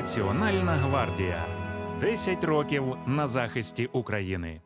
Національна гвардія 10 років на захисті України.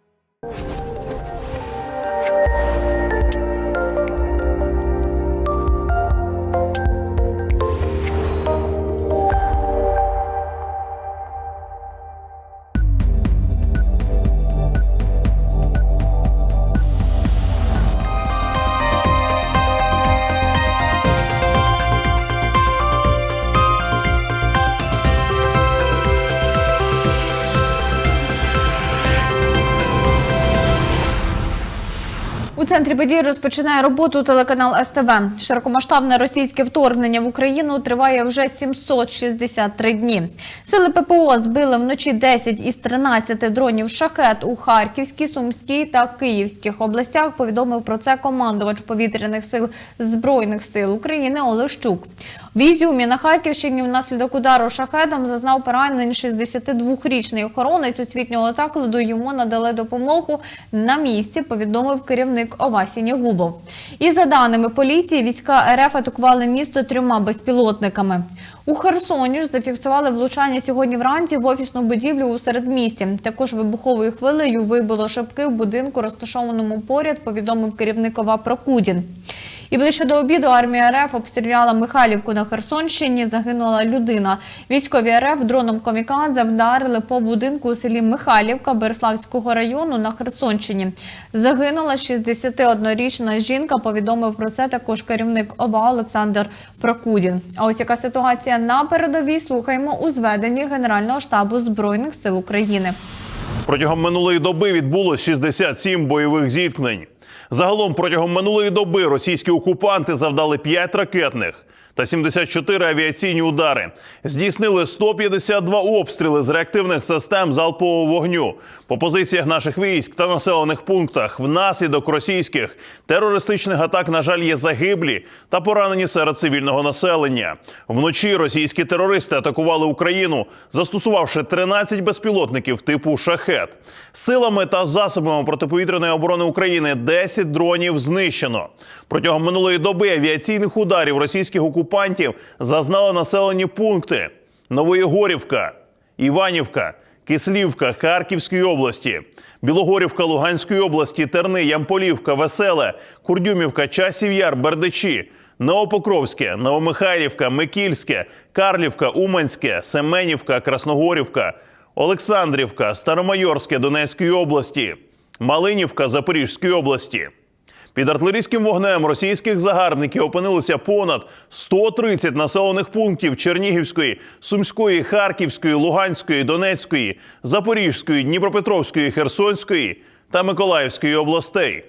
Центрі подій розпочинає роботу телеканал СТВ. Широкомасштабне російське вторгнення в Україну триває вже 763 дні. Сили ППО збили вночі 10 із 13 дронів шахет у Харківській, Сумській та Київських областях. Повідомив про це командувач повітряних сил збройних сил України Олещук. В Ізюмі на Харківщині внаслідок удару шахедом зазнав поранень 62-річний охоронець освітнього закладу. Йому надали допомогу на місці. Повідомив керівник ОВА Губов. І за даними поліції, війська РФ атакували місто трьома безпілотниками. У Херсоні ж зафіксували влучання сьогодні вранці в офісну будівлю у середмісті. Також вибуховою хвилею вибило шибки в будинку, розташованому поряд. Повідомив керівник ОВА Прокудін. І ближче до обіду армія РФ обстріляла Михайлівку на Херсонщині. Загинула людина. Військові РФ дроном Комікадзе вдарили по будинку у селі Михайлівка Береславського району на Херсонщині. Загинула 61-річна жінка. Повідомив про це також керівник ОВА Олександр Прокудін. А ось яка ситуація на передовій слухаємо у зведенні Генерального штабу збройних сил України. Протягом минулої доби відбулось 67 бойових зіткнень. Загалом протягом минулої доби російські окупанти завдали 5 ракетних та 74 авіаційні удари. Здійснили 152 обстріли з реактивних систем залпового вогню по позиціях наших військ та населених пунктах. Внаслідок російських терористичних атак, на жаль, є загиблі та поранені серед цивільного населення. Вночі російські терористи атакували Україну, застосувавши 13 безпілотників типу шахет. Силами та засобами протиповітряної оборони України 10 дронів знищено. Протягом минулої доби авіаційних ударів російських окупантів зазнали населені пункти Новоєгорівка, Іванівка, Кислівка Харківської області, Білогорівка Луганської області, Терни, Ямполівка, Веселе, Курдюмівка, Часів Яр, Бердичі, Новопокровське, Новомихайлівка, Микільське, Карлівка, Уманське, Семенівка, Красногорівка, Олександрівка, Старомайорське Донецької області, Малинівка Запорізької області. Під артилерійським вогнем російських загарбників опинилися понад 130 населених пунктів Чернігівської, Сумської, Харківської, Луганської, Донецької, Запорізької, Дніпропетровської, Херсонської та Миколаївської областей.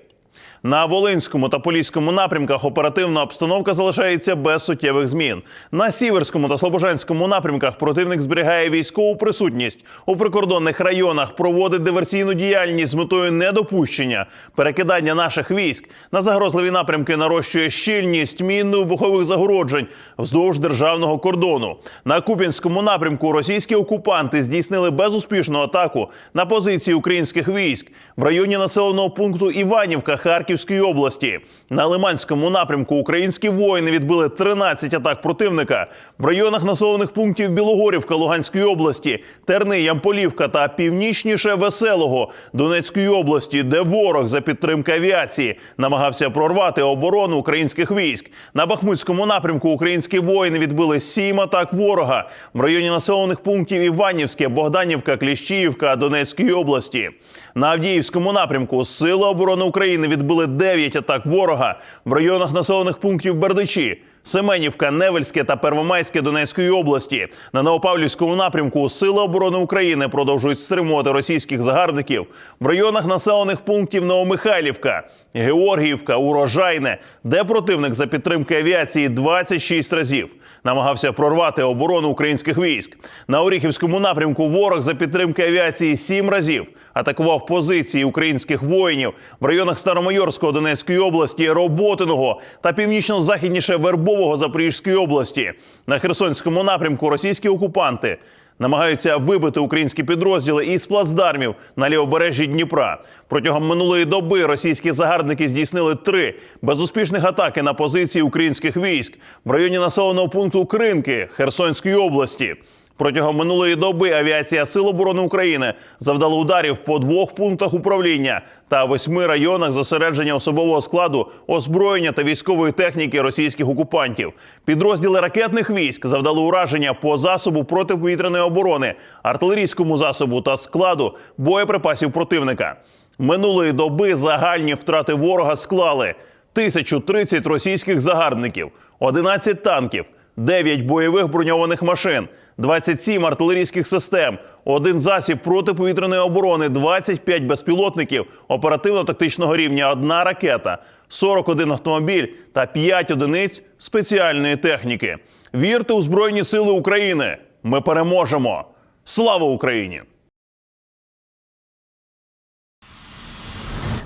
На Волинському та Поліському напрямках оперативна обстановка залишається без суттєвих змін. На Сіверському та Слобожанському напрямках противник зберігає військову присутність у прикордонних районах, проводить диверсійну діяльність з метою недопущення перекидання наших військ на загрозливі напрямки нарощує щільність мінно-вибухових загороджень вздовж державного кордону. На Куп'янському напрямку російські окупанти здійснили безуспішну атаку на позиції українських військ в районі населеного пункту Іванівка Харківської області. На Лиманському напрямку українські воїни відбили 13 атак противника в районах населених пунктів Білогорівка Луганської області, Терни, Ямполівка та північніше Веселого Донецької області, де ворог за підтримки авіації намагався прорвати оборону українських військ. На Бахмутському напрямку українські воїни відбили сім атак ворога в районі населених пунктів Іванівське, Богданівка, Кліщіївка Донецької області. На Авдіївському напрямку Сили оборони України відбили 9 атак ворога в районах населених пунктів Бердичі. Семенівка, Невельське та Первомайське Донецької області на Новопавлівському напрямку Сили оборони України продовжують стримувати російських загарбників в районах населених пунктів Новомихайлівка, Георгіївка, Урожайне, де противник за підтримки авіації 26 разів намагався прорвати оборону українських військ. На Оріхівському напрямку ворог за підтримки авіації 7 разів атакував позиції українських воїнів в районах Старомайорського Донецької області, Роботиного та північно-західніше Вербового Запорізької області. На Херсонському напрямку російські окупанти намагаються вибити українські підрозділи із плацдармів на лівобережжі Дніпра. Протягом минулої доби російські загарбники здійснили три безуспішних атаки на позиції українських військ в районі населеного пункту Кринки Херсонської області. Протягом минулої доби авіація Сил оборони України завдала ударів по двох пунктах управління та восьми районах зосередження особового складу, озброєння та військової техніки російських окупантів. Підрозділи ракетних військ завдали ураження по засобу протиповітряної оборони, артилерійському засобу та складу боєприпасів противника. Минулої доби загальні втрати ворога склали 1030 російських загарбників, 11 танків, 9 бойових броньованих машин, 27 артилерійських систем, один засіб протиповітряної оборони, 25 безпілотників оперативно-тактичного рівня, одна ракета, 41 автомобіль та 5 одиниць спеціальної техніки. Вірте у Збройні Сили України! Ми переможемо! Слава Україні!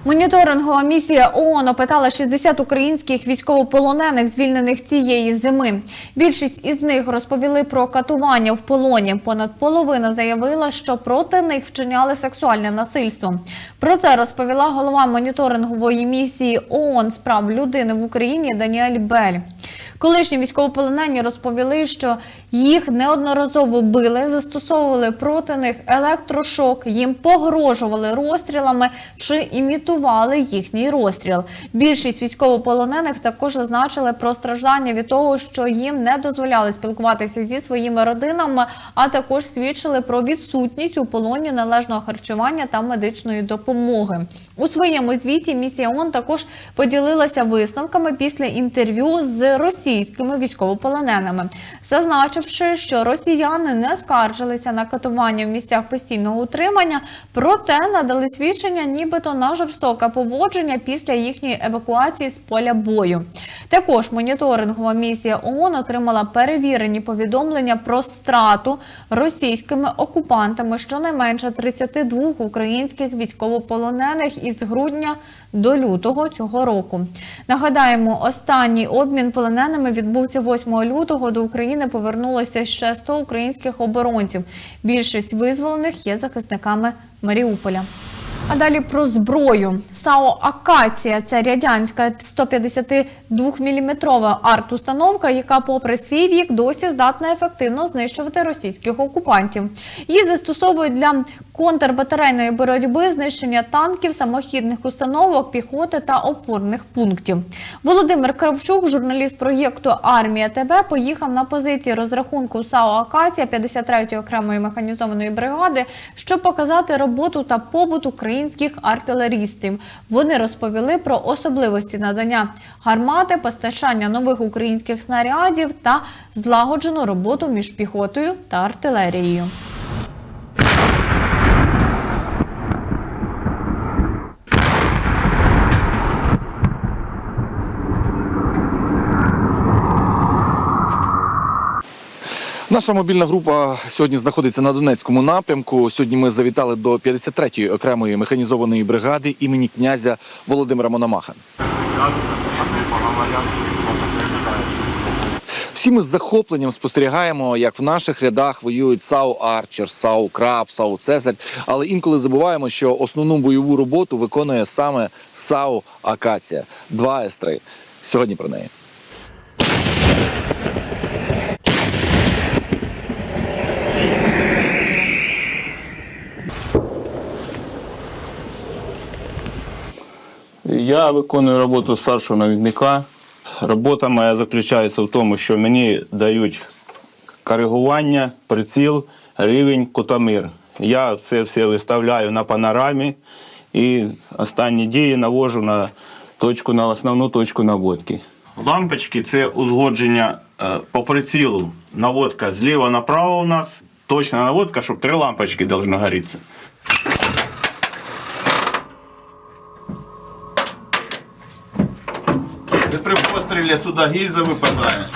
Моніторингова місія ООН опитала 60 українських військовополонених, звільнених цієї зими. Більшість із них розповіли про катування в полоні. Понад половина заявила, що проти них вчиняли сексуальне насильство. Про це розповіла голова моніторингової місії ООН з прав людини в Україні Даніель Бель. Колишні військовополонені розповіли, що їх неодноразово били, застосовували проти них електрошок, їм погрожували розстрілами чи імітували їхній розстріл. Більшість військовополонених також зазначили про страждання від того, що їм не дозволяли спілкуватися зі своїми родинами, а також свідчили про відсутність у полоні належного харчування та медичної допомоги. У своєму звіті місія ООН також поділилася висновками після інтерв'ю з російськими військовополоненими, зазначивши, що росіяни не скаржилися на катування в місцях постійного утримання, проте надали свідчення, нібито на жорстоке поводження після їхньої евакуації з поля бою. Також моніторингова місія ООН отримала перевірені повідомлення про страту російськими окупантами щонайменше 32 українських військовополонених із грудня до лютого цього року. Нагадаємо, останній обмін полоненими відбувся 8 лютого. До України повернулося ще 100 українських оборонців. Більшість визволених є захисниками Маріуполя. А далі про зброю. САО Акація це радянська 152-мм арт-установка, яка, попри свій вік, досі здатна ефективно знищувати російських окупантів. Її застосовують для контрбатарейної боротьби, знищення танків, самохідних установок, піхоти та опорних пунктів. Володимир Кравчук, журналіст проєкту Армія ТБ, поїхав на позиції розрахунку САО Акація 53-ї окремої механізованої бригади, щоб показати роботу та побут українських артилерістів. Вони розповіли про особливості надання гармати, постачання нових українських снарядів та злагоджену роботу між піхотою та артилерією. Наша мобільна група сьогодні знаходиться на Донецькому напрямку. Сьогодні ми завітали до 53-ї окремої механізованої бригади імені князя Володимира Мономаха. Всі ми з захопленням спостерігаємо, як в наших рядах воюють САУ Арчер, САУ Краб, САУ Цезарь. Але інколи забуваємо, що основну бойову роботу виконує саме САУ Акація 2 С3. Сьогодні про неї. Я виконую роботу старшого навідника. Робота моя заключається в тому, що мені дають коригування, приціл, рівень, кутомір. Я це все виставляю на панорамі і останні дії навожу на точку на основну точку наводки. Лампочки це узгодження е, по прицілу. Наводка зліва направо у нас. Точна наводка, щоб три лампочки повинно горіти. Це при пострілі сюди гільза випадає.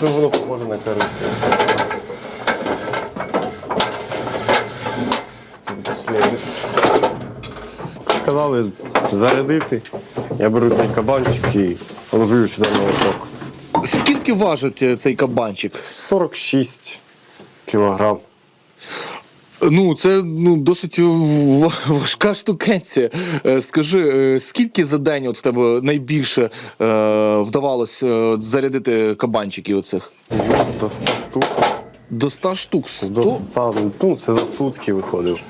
Це воно похоже на. Слід. Сказали зарядити. Я беру цей кабанчик і ложу його сюди на лоток. Скільки важить е, цей кабанчик? 46 кілограм. Ну, це ну, досить важка штукенція. Е, Скажи, е, скільки за день от в тебе найбільше е, вдавалось е, зарядити кабанчиків оцих? До 100 штук. До 100 штук. 100? До 100, ну, це за сутки виходив.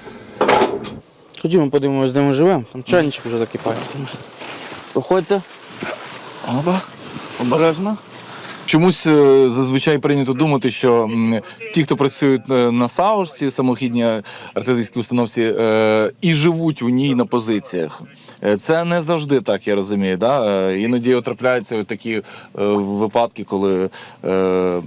Ходімо, подивимось, де ми живемо. Там чайничок вже закипає. Проходьте. Оба. Обережно. Чомусь е, зазвичай прийнято думати, що м, ті, хто працюють е, на САУшці, самохідній артилерійській установці, е, і живуть у ній на позиціях. Е, Це не завжди так, я розумію. Да? Е, Іноді трапляються такі е, випадки, коли е,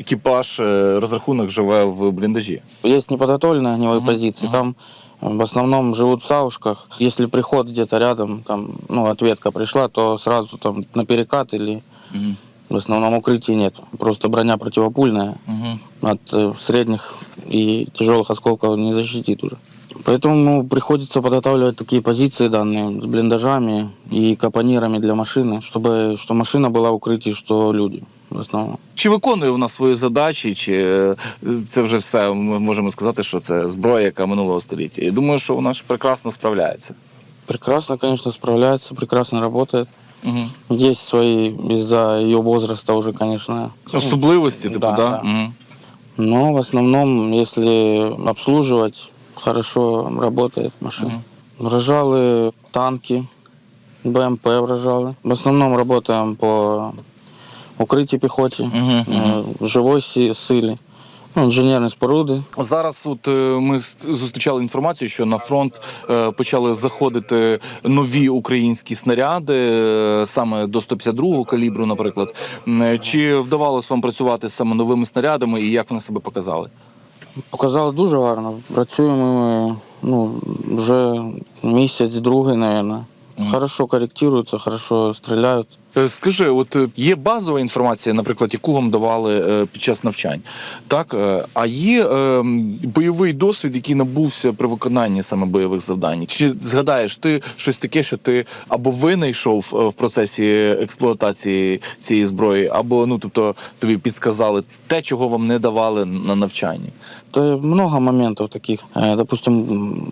екіпаж, е, розрахунок живе в бліндажі. Есть неподготовленные огневые позиции. Там э, в основном живут в саушках. Если приход где-то рядом, там, ну, ответка пришла, то сразу там на перекат или в основном укрытия нет. Просто броня противопульная. От э, средних и тяжелых осколков не защитит уже. Поэтому ну, приходится подготавливать такие позиции данные с блиндажами и капонирами для машины, чтобы что машина была в укрытии, что люди в основном. Чи виконує вона свої задачі, чи е, це вже все ми можемо сказати, що це зброя, яка минулого століття. І думаю, що вона ж прекрасно справляється. Прекрасно, конечно, справляется, прекрасно работает. Угу. Есть свои из-за ее возраста уже, конечно. Особливості, типу, Да, да? да. Мгм. Но в основном, если обслуживать, хорошо работает машина. Вражалы танки, БМП вражалы. В основном работаем по укрытию пехоте, Мгм, э, живой си- силе, ну, инженерные споруды. Зараз, от е, ми зустрічали інформацію, що на фронт е, почали заходити нові українські снаряди, е, саме до 152 калібру, наприклад. Чи вдавалось вам працювати з саме новими снарядами і як вони себе показали? Показали дуже гарно. Працюємо ми ну, вже місяць, другий, мабуть. Хорошо корректируются, хорошо стреляют. Е, Скажи, от е, є базова інформація, наприклад, яку вам давали е, під час навчань, так? А є бойовий досвід, який набувся при виконанні саме бойових завдань. Чи згадаєш ти щось таке, що ти або винайшов в процесі експлуатації цієї зброї, або ну тобто тобі підсказали те, чого вам не давали на навчанні? То много моментов таких. Э, Допустим, м,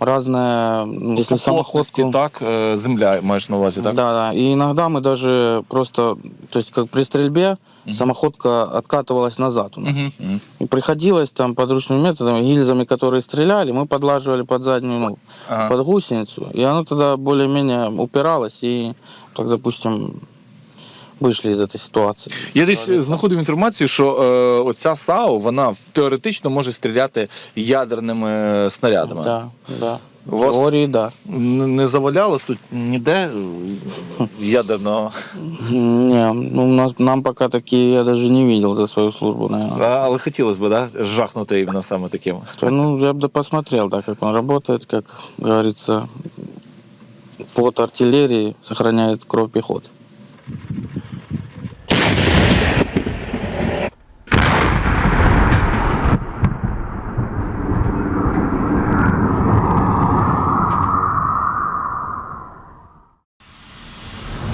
грунт, разная, ну, если Плотності, самоходку. так, е, земля маєш на увазі, так? Да, да. И иногда мы даже просто, то есть как при стрельбе, самоходка откатывалась назад у нас. Мгм, мгм. И приходилось там подручными методами, гильзами, которые стреляли, мы подлаживали под заднюю, ну, Ага. под гусеницу. И она тогда более-менее упиралась, и так, допустим, вышли из этой ситуации. Я десь знаходив інформацію, що е, оця САУ, вона теоретично може стріляти ядерними снарядами. Да, да. У В вас- теории, да. Н- Не завалялось тут ніде е, ядерного. Не, ну, у нас, нам пока такие я даже не видел за свою службу, наверное. А, Але хотілося б, да, жахнути іменно саме таким. То, ну, я бы да посмотрел, да, как он работает, как говорится, под артиллерии сохраняет кровь пехоты.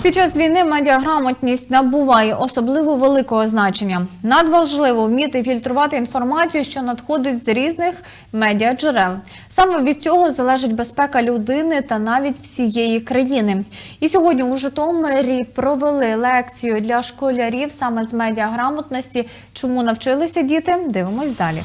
Під час війни медіаграмотність набуває особливо великого значення. Надважливо вміти фільтрувати інформацію, що надходить з різних медіаджерел. Саме від цього залежить безпека людини та навіть всієї країни. І сьогодні у Житомирі провели лекцію для школярів саме з медіаграмотності. Чому навчилися діти? Дивимось далі.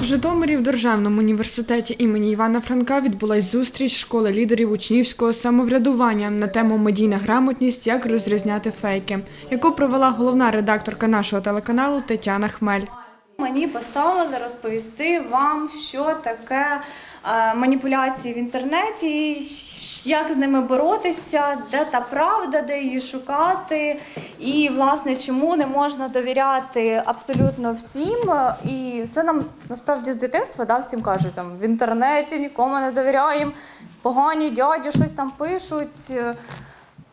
В Житомирі в Державному університеті імені Івана Франка відбулась зустріч школи лідерів учнівського самоврядування на тему медійна грамотність, як розрізняти фейки, яку провела головна редакторка нашого телеканалу Тетяна Хмель. Мені поставили розповісти вам, що таке маніпуляції в інтернеті, як з ними боротися, де та правда, де її шукати, і власне чому не можна довіряти абсолютно всім. І це нам насправді з дитинства да, всім кажуть там в інтернеті нікому не довіряємо, погані дяді щось там пишуть.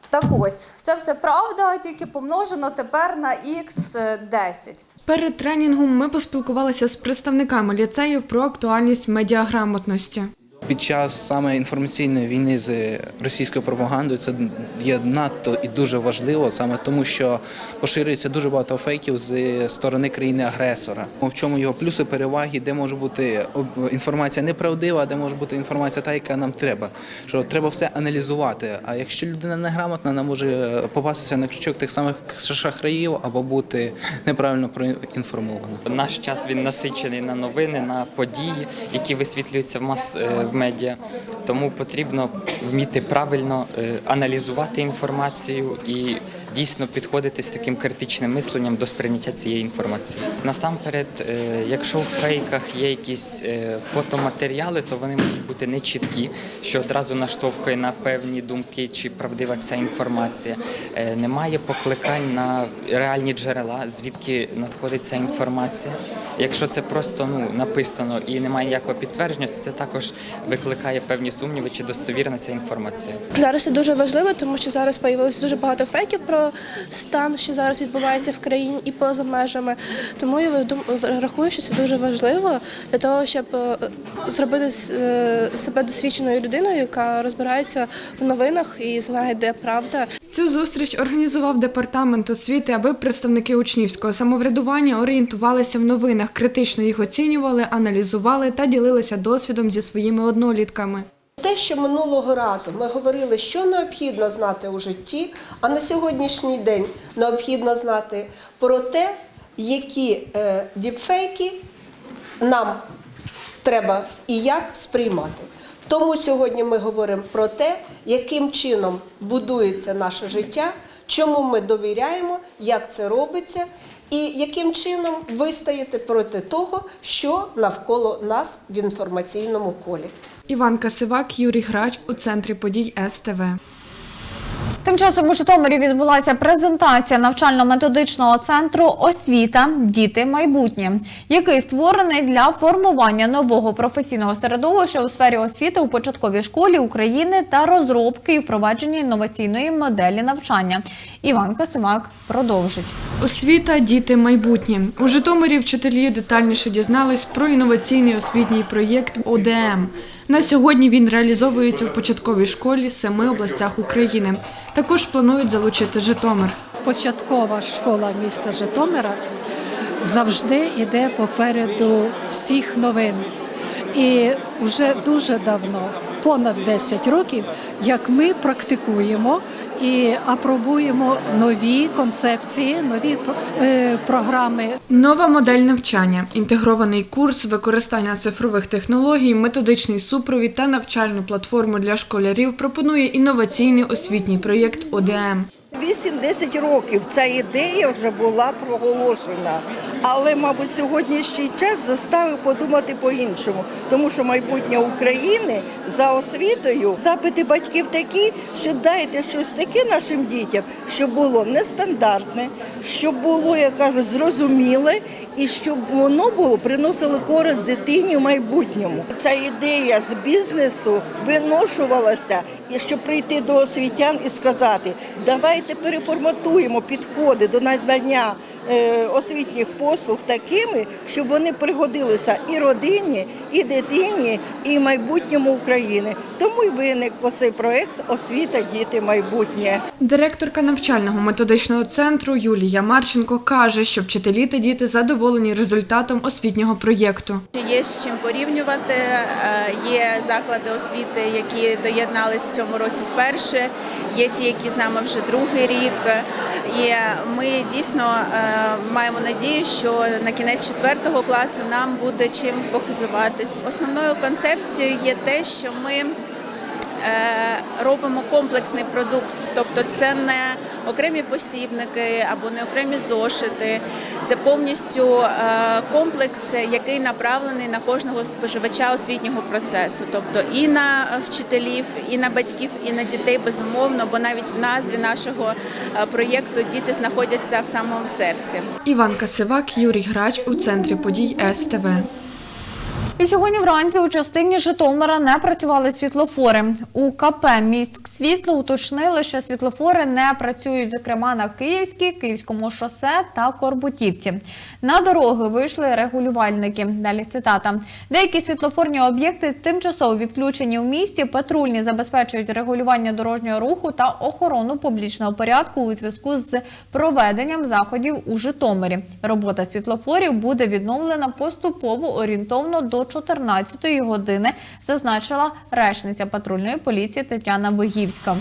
Так ось, це все правда, тільки помножено тепер на х 10. Перед тренінгом ми поспілкувалися з представниками ліцеїв про актуальність медіаграмотності. Під час саме інформаційної війни з російською пропагандою це є надто і дуже важливо, саме тому, що поширюється дуже багато фейків з сторони країни-агресора. В чому його плюси, переваги, де може бути інформація неправдива, де може бути інформація та, яка нам треба. Що треба все аналізувати. А якщо людина неграмотна, вона може попастися на крючок тих самих шахраїв або бути неправильно проінформована. Наш час він насичений на новини, на події, які висвітлюються в мас е, медіа. Тому потрібно вміти правильно е, аналізувати інформацію і дійсно підходити з таким критичним мисленням до сприйняття цієї інформації. Насамперед, е, якщо в фейках є якісь е, фотоматеріали, то вони можуть бути нечіткі, що одразу наштовхує на певні думки, чи правдива ця інформація. Е, Немає покликань на реальні джерела, звідки надходить ця інформація. Якщо це просто ну написано і немає ніякого підтвердження, то це також викликає певні сумніви, чи достовірна ця інформація. Зараз це дуже важливо, тому що зараз появилось дуже багато фейків про стан, що зараз відбувається в країні і поза межами. Тому я рахую, що це дуже важливо для того, щоб е, зробити е, себе досвідченою людиною, яка розбирається в новинах і знає, де правда. Цю зустріч організував департамент освіти, аби представники учнівського самоврядування орієнтувалися в новинах, критично їх оцінювали, аналізували та ділилися досвідом зі своїми однолітками. Те, що минулого разу ми говорили, що необхідно знати у житті, а на сьогоднішній день необхідно знати про те, які е, діпфейки нам треба і як сприймати. Тому сьогодні ми говоримо про те, яким чином будується наше життя, чому ми довіряємо, як це робиться, і яким чином вистояти проти того, що навколо нас в інформаційному колі. Іван Касивак, Юрій Грач у центрі подій СТВ. Тим часом у Житомирі відбулася презентація навчально-методичного центру Освіта Діти майбутнє, який створений для формування нового професійного середовища у сфері освіти у початковій школі України та розробки і впровадження інноваційної моделі навчання. Іван Касимак продовжить. Освіта, діти, майбутнє. У Житомирі вчителі детальніше дізнались про інноваційний освітній проєкт ОДМ. На сьогодні він реалізовується в початковій школі семи областях України. Також планують залучити Житомир. початкова школа міста Житомира завжди йде попереду всіх новин. І вже дуже давно, понад 10 років, як ми практикуємо і апробуємо нові концепції, нові е, програми Нова модель навчання, інтегрований курс, використання цифрових технологій, методичний супровід та навчальну платформу для школярів пропонує інноваційний освітній проєкт ОДМ. 8-10 років ця ідея вже була проголошена, але, мабуть, сьогоднішній час заставив подумати по-іншому, тому що майбутнє України за освітою запити батьків такі, що дайте щось таке нашим дітям, щоб було нестандартне, щоб було, як кажуть, зрозуміле, і щоб воно було приносило користь дитині в майбутньому. Ця ідея з бізнесу виношувалася, і щоб прийти до освітян і сказати, давайте переформатуємо підходи до надання освітніх послуг такими, щоб вони пригодилися і родині, і дитині, і майбутньому України. Тому й виник оцей проект Освіта, діти, майбутнє. Директорка навчального методичного центру Юлія Марченко каже, що вчителі та діти задоволені результатом освітнього проєкту. Є з чим порівнювати. Е, Є заклади освіти, які доєднались в цьому році вперше. Є ті, які з нами вже другий рік. І ми дійсно е, маємо надію, що на кінець четвертого класу нам буде чим похизуватись. Основною концепцією є те, що ми робимо комплексний продукт, тобто це не окремі посібники або не окремі зошити. Це повністю е, комплекс, який направлений на кожного споживача освітнього процесу, тобто і на вчителів, і на батьків, і на дітей безумовно, бо навіть в назві нашого е, проєкту діти знаходяться в самому серці. Іван Касивак, Юрій Грач у центрі подій СТВ. І сьогодні вранці у частині Житомира не працювали світлофори. У КП «Міськ світло уточнили, що світлофори не працюють, зокрема на Київській, Київському шосе та Корбутівці. На дороги вийшли регулювальники. Далі цитата. Деякі світлофорні об'єкти тимчасово відключені у місті. Патрульні забезпечують регулювання дорожнього руху та охорону публічного порядку у зв'язку з проведенням заходів у Житомирі. Робота світлофорів буде відновлена поступово орієнтовно до 14-ї години, зазначила речниця патрульної поліції Тетяна Вигівська.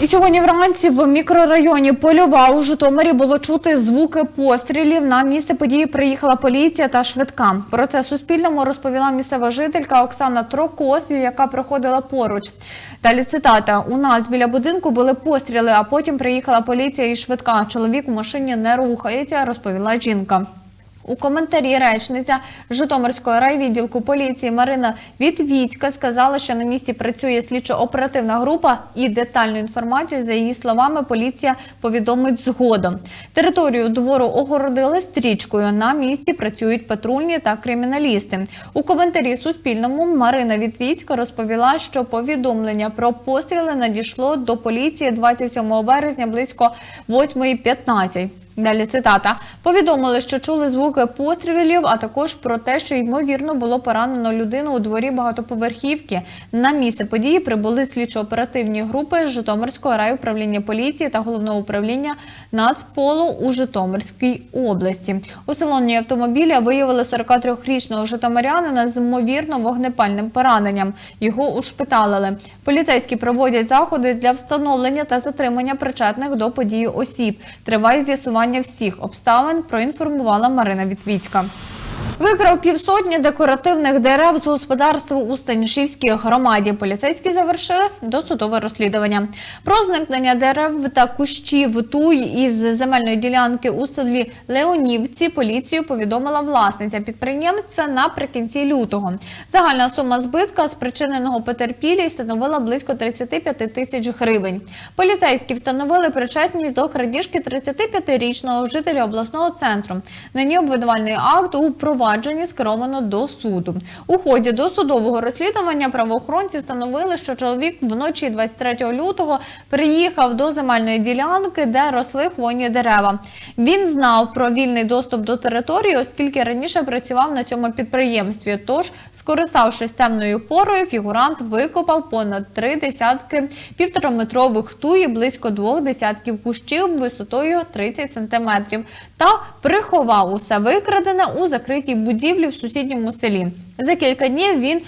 І сьогодні вранці в мікрорайоні Польова у Житомирі було чути звуки пострілів. На місце події приїхала поліція та швидка. Про це Суспільному розповіла місцева жителька Оксана Трокос, яка проходила поруч. Далі цитата: у нас біля будинку були постріли, а потім приїхала поліція і швидка. Чоловік у машині не рухається, розповіла жінка. У коментарі речниця Житомирського райвідділку поліції Марина Вітвіцька сказала, що на місці працює слідчо-оперативна група і детальну інформацію, за її словами, поліція повідомить згодом. Територію двору огородили стрічкою. На місці працюють патрульні та криміналісти. У коментарі Суспільному Марина Вітвіцька розповіла, що повідомлення про постріли надійшло до поліції 27 березня близько 8.15. Далі цитата. Повідомили, що чули звуки пострілів, а також про те, що ймовірно було поранено людину у дворі багатоповерхівки. На місце події прибули слідчо-оперативні групи з Житомирського райуправління поліції та головного управління Нацполу у Житомирській області. У салоні автомобіля виявили 43-річного житомирянина з ймовірно вогнепальним пораненням. Його ушпиталили. Поліцейські проводять заходи для встановлення та затримання причетних до події осіб. Триває з'ясування всіх обставин, проінформувала Марина Вітвіцька. Викрав півсотні декоративних дерев з господарства у Станішівській громаді. Поліцейські завершили досудове розслідування. Про зникнення дерев та кущів туй із земельної ділянки у селі Леонівці поліцію повідомила власниця підприємства наприкінці лютого. Загальна сума збитка спричиненого потерпілій становила близько 35 тисяч гривень. Поліцейські встановили причетність до крадіжки 35-річного жителя обласного центру. Нині обвинувальний акт у провадженні скеровано до суду. У ході досудового розслідування правоохоронці встановили, що чоловік вночі 23 лютого приїхав до земельної ділянки, де росли хвойні дерева. Він знав про вільний доступ до території, оскільки раніше працював на цьому підприємстві. Тож, скориставшись темною порою, фігурант викопав понад три десятки півтораметрових туї, близько двох десятків кущів висотою 30 сантиметрів та приховав усе викрадене у закритій будівлі в сусідньому селі. За кілька днів він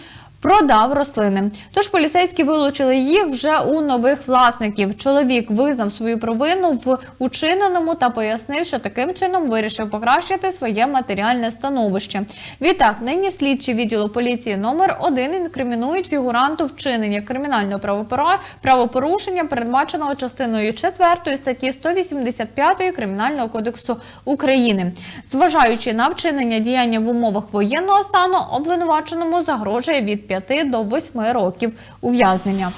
продав рослини. Тож поліцейські вилучили їх вже у нових власників. Чоловік визнав свою провину в учиненому та пояснив, що таким чином вирішив покращити своє матеріальне становище. Відтак, нині слідчі відділу поліції номер 1 інкримінують фігуранту вчинення кримінального правопорушення, передбаченого частиною 4 статті 185 Кримінального кодексу України. Зважаючи на вчинення діяння в умовах воєнного стану, обвинуваченому загрожує від 5 до 8 років ув'язнення.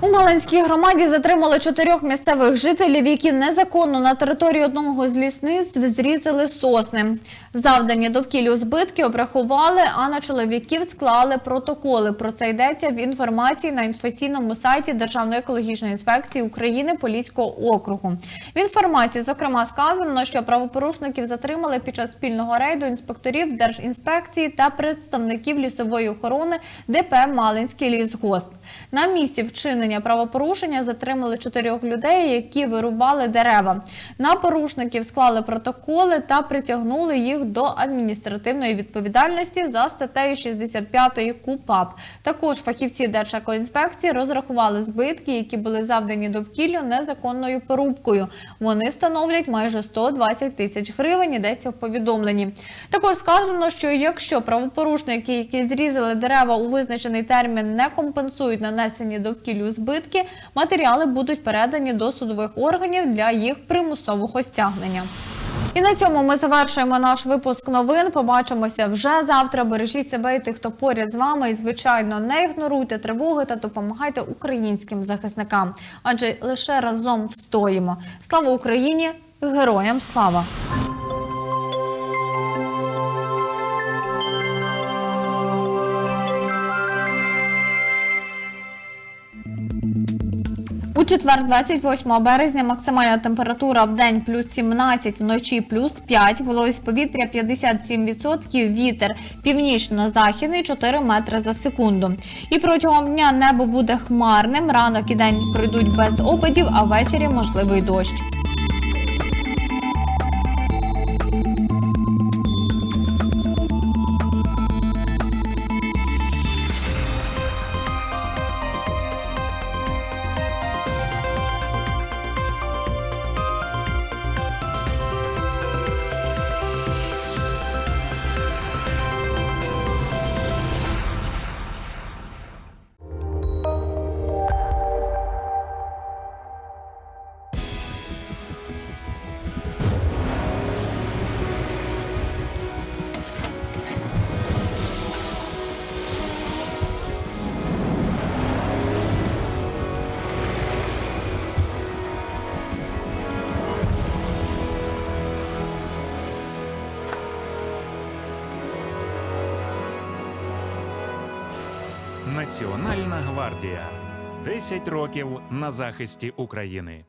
У Малинській громаді затримали чотирьох місцевих жителів, які незаконно на території одного з лісництв зрізали сосни. Завдані довкіллю збитки обрахували, а на чоловіків склали протоколи. Про це йдеться в інформації на інформаційному сайті Державної екологічної інспекції України Поліського округу. В інформації, зокрема, сказано, що правопорушників затримали під час спільного рейду інспекторів Держінспекції та представників лісової охорони ДП Малинський лісгосп. На місці вчинення правопорушення затримали чотирьох людей, які вирубали дерева. На порушників склали протоколи та притягнули їх до адміністративної відповідальності за статтею 65 КУПАП. Також фахівці Держекоінспекції розрахували збитки, які були завдані довкіллю незаконною порубкою. Вони становлять майже 120 тисяч гривень. Йдеться в повідомленні. Також сказано, що якщо правопорушники, які зрізали дерева у визначений термін, не компенсують нанесені довкіллю збитки, матеріали будуть передані до судових органів для їх примусового стягнення. І на цьому ми завершуємо наш випуск новин. Побачимося вже завтра. Бережіть себе і тих, хто поряд з вами. І звичайно, не ігноруйте тривоги та допомагайте українським захисникам, адже лише разом встоїмо. Слава Україні! Героям слава! У четвер, 28 березня, максимальна температура в день плюс 17, вночі плюс 5, вологість повітря 57%, вітер північно-західний 4 метри за секунду. І протягом дня небо буде хмарним, ранок і день пройдуть без опадів, а ввечері можливий дощ. Національна гвардія 10 років на захисті України.